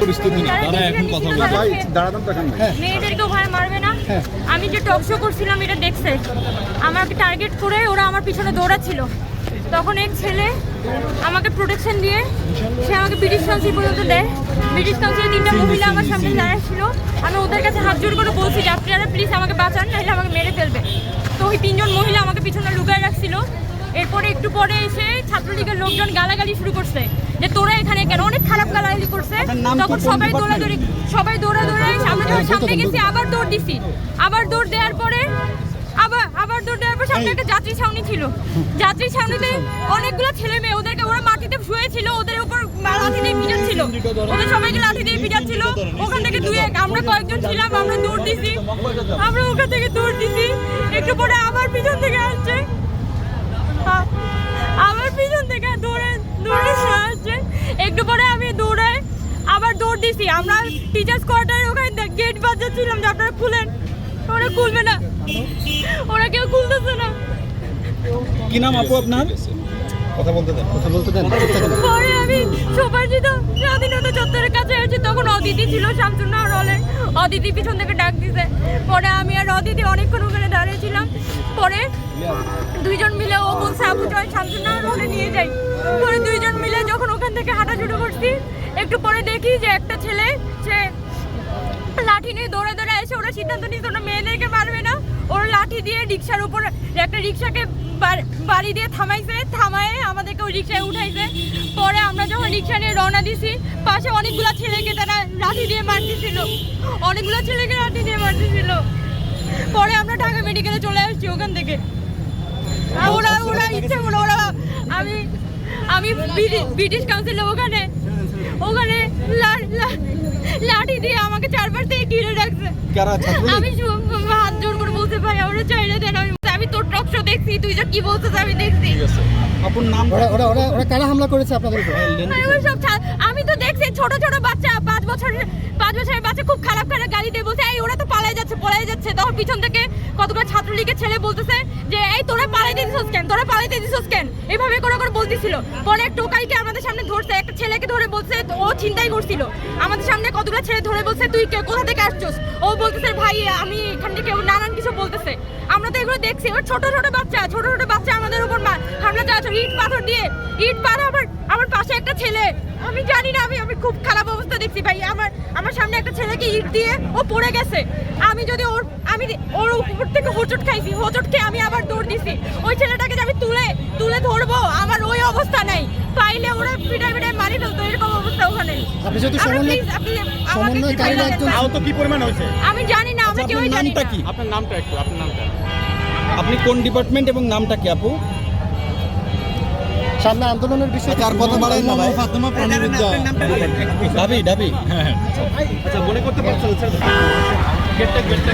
এই রিক্সা তারা এখন কথা বলছে দাঁড়াতাম তখন মেয়েদেরকে ওখানে মারবে না? আমি যে টক শো করছিলাম এটা দেখছে। আমাকে টার্গেট করে ওরা আমার পিছনে দৌড়াচ্ছিল। তখন এক ছেলে আমাকে প্রোটেকশন দিয়ে সে আমাকে ব্রিটিশ কাউন্সিল পর্যন্ত দেয়। ব্রিটিশ কাউন্সিলের তিনটা মহিলা আমার সামনে দাঁড়াচ্ছিল। আমি ওদের কাছে হাত জোর করে বলছি যে আপনারা প্লিজ আমাকে বাঁচান নাহলে আমাকে মেরে ফেলবে। তো ওই তিনজন মহিলা আমাকে পিছনে লুকায় একটু পরে এসে ছাত্রলীগের লোকজন গালাগালি শুরু করছে যে তোরা এখানে কেন? অনেক খারাপ গালাগালি করছে। তখন সবাই দৌড়াদৌড়ি সবাই দৌড়াদৌড়ি আমরা যখন সামনে গেছি আবার দৌড় দিছি। আবার দৌড় দেওয়ার পরে আবার আবার দৌড় দেওয়ার পর সামনে একটা যাত্রী ছাউনি ছিল। যাত্রী ছাউনিতে অনেকগুলো ছেলে মেয়ে ওদেরকে ওরা মাটিতে শুয়েছিল ওদের উপর লাঠি দিয়ে পিটাচ্ছিল। ওদের সবাইকে লাঠি দিয়ে পিটাচ্ছিল। ওখান থেকে দুই এক আমরা কয়েকজন ছিলাম আমরা দৌড় দিছি। আমরা ওখান থেকে দৌড় দিছি। একটু পরে আবার পিছন থেকে আসছে। আমার পিছন থেকে দৌড়ে দৌড়ে আসছে। একটু পরে আমি দৌড়াই আবার দৌড় দিছি। আমরা টিচার্স কোয়ার্টারের ওখানে গেট বাজাচ্ছিলাম যে আপনারা খুলেন। ওরা খুলবে না। ওরা কেউ খুলতেছে না। কি নাম আপু আপনার? কথা বলতে দেন কথা বলতে দেন পরে আমি সুপারজিত স্বাধীনতা চত্বরের কাছে আসছি তখন অদিতি ছিল শামসুন্নাহর হলে অদিতি পিছন থেকে ডাক দিছে। পরে আমি আর অদিতি অনেকক্ষণ ওখানে দাঁড়িয়েছিলাম পরে আবু জয় শামসুন্নাহর হলে নিয়ে যাই। পরে দুইজন মিলে যখন ওখান থেকে হাঁটা শুরু করছি, একটু পরে দেখি যে একটা ছেলে, সে লাঠি নিয়ে দৌড়ে দৌড়ে এসে ওরা সিদ্ধান্ত নিয়েছে ওরা মেয়েদেরকে মারবে না। ওরা লাঠি দিয়ে রিক্সার উপর একটা রিক্সাকে বাড়ি দিয়ে থামাইছে, থামায়ে আমাদেরকে ওই রিক্সায় উঠাইছে। পরে আমরা যখন রিক্সা নিয়ে রওনা দিছি, পাশে অনেকগুলো ছেলেকে তারা লাঠি দিয়ে মারতেছিল। অনেকগুলো ছেলেকে লাঠি দিয়ে মারতেছিল। পরে আমরা ঢাকা মেডিকেলে চলে আসছি ওখান থেকে। ওরা ওরা ইচ্ছে করে ওরা আমি আমি ব্রিটি- ব্রিটিশ কাউন্সিলে ওখানে ওখানে লা- লা- লাঠি দিয়ে আমাকে চারপাশ থেকে ঘিরে রাখছে। আমি হাত জোর করে বলতে ভাই আমরা চাইলে দেন আমি আমি তোর টক শো দেখছি তুই যা কি বলছিস আমি দেখছি। নাম ওরা ওরা ওরা ওরা কারা হামলা করেছে আপনাদের উপর? ওই সব আমি তো দেখছি ছোট ছোট বাচ্চা পাঁচ বছরের পাঁচ বছরের বাচ্চা খুব খারাপ খারাপ গালি দিয়ে বলছে এই ওরা তো পালাই যাচ্ছে পলাই যাচ্ছে। তখন পিছন থেকে কতগুলো ছাত্রলীগের ছেলে বলতেছে যে এই তোরা পালাইতে কেন? এইভাবে করে করে বলতেছিল। পরে এক টোকাইকে আমাদের সামনে ধরছে, একটা ছেলেকে ধরে বলছে, ও চিন্তাই করছিল। আমাদের সামনে কতগুলো ছেলে ধরে বলছে, তুই কোথা থেকে আসছিস? ও বলতেছে, ভাই, আমি এখান থেকে নানান কিছু বলতেছে। তো এগুলো দেখছি। ওর ছোট ছোট বাচ্চা ছোট ছোট বাচ্চা আমাদের উপর হামলা চালাচ্ছে ইট পাথর দিয়ে ইট পাথর আবার আমার পাশে একটা ছেলে। আমি জানি না আমি আমি খুব খারাপ অবস্থা দেখছি ভাই। আমার আমার সামনে একটা ছেলেকে ইট দিয়ে ও পড়ে গেছে। আমি যদি ওর আমি ওর উপর থেকে হোঁচট খাইছি হোঁচট খেয়ে আমি আবার দৌড় দিছি। ওই ছেলেটাকে যে আমি তুলে তুলে ধরবো আমার ওই অবস্থা নেই। পাইলে ওরা পিটাই পিটাই মারি ফেলতো এরকম অবস্থা ওখানে। আপনি আমরা একজন- আহত কি পরিমাণ হয়েছে? আমি জানি না আমরা আচ্ছা, আপনার জানি না। আপনার নামটা একটু আপনার নামটা। আপনি কোন ডিপার্টমেন্ট এবং নামটা কি আপু? সামনে আন্দোলনের বিষয়ে তার কথা বাড়াই না ভাই। ফাতেমা প্রাণীবিদ্যা ডাবি ডাবি আচ্ছা মনে করতে পারছ স্যার গেটটা গেটটা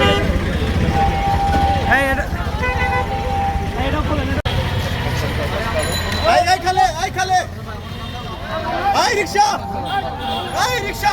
এই এই খালে এই খালে এই রিক্সা এই রিক্সা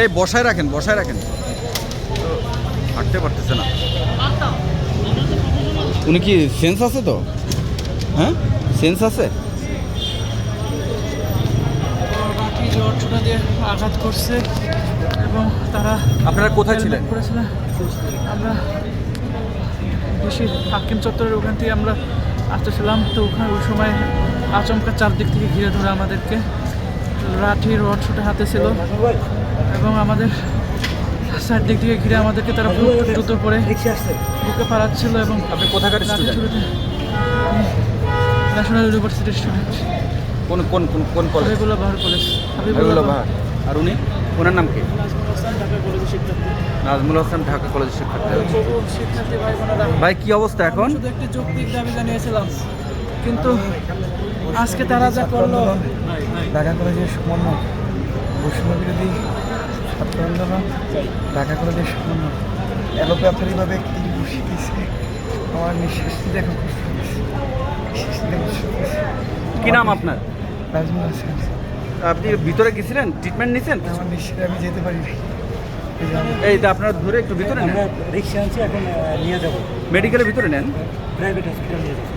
এই, বসায় রাখেন বসায় রাখেন। হাঁটতে পারতেছে না। উনি কি সেন্স আছে তো? হ্যাঁ? সেন্স আছে বাকি জ্বর ছোটা দিয়ে আঘাত করছে এবং তারা আপনারা কোথায় ছিলেন? করেছিলেন আমরা বেশি হাকিম চত্বরের ওখান থেকে আমরা আসতেছিলাম। তো ওখানে ওই সময় আচমকা চারদিক থেকে ঘিরে ধরে আমাদেরকে লাঠি রড ছুটে হাতে ছিল এবং আমাদের চারদিক থেকে ঘিরে আমাদেরকে তারা জুতো পরে বুকে পাড়াচ্ছিল এবং আপনি কোথাকার ন্যাশনাল ইউনিভার্সিটির স্টুডেন্ট কোন কোন কোন কোন কলেজ হাবিবুল্লাহ বাহার কলেজ হাবিবুল্লাহ বাহার। আর উনি? ওনার নাম কি? ঢাকা কলেজের শিক্ষার্থী নাজমুল হাসান ঢাকা কলেজের শিক্ষার্থী। ভাই ভাই কি অবস্থা এখন? শুধু একটি যৌক্তিক দাবি জানিয়েছিলাম। কিন্তু আজকে তারা যা করল ঢাকা কলেজের সমন্বয় বৈষম্য বিরোধী ছাত্র আন্দোলন ঢাকা কলেজের সমন্বয় অ্যালোপ্যাথারিভাবে বসে গেছে আমার নিঃশ্বাস নিতে এখন কষ্ট হচ্ছে। নিঃশ্বাস নিতে কষ্ট হচ্ছে। কি নাম আপনার? নাজমুল আছে। আপনি ভিতরে গেছিলেন? ট্রিটমেন্ট নিয়েছেন আমি যেতে পারি এই তো আপনারা ধরে একটু ভিতরে নেন। রিক্সা আছে এখন নিয়ে যাব। মেডিকেলের ভিতরে নেন। প্রাইভেট হসপিটাল নিয়ে যাব।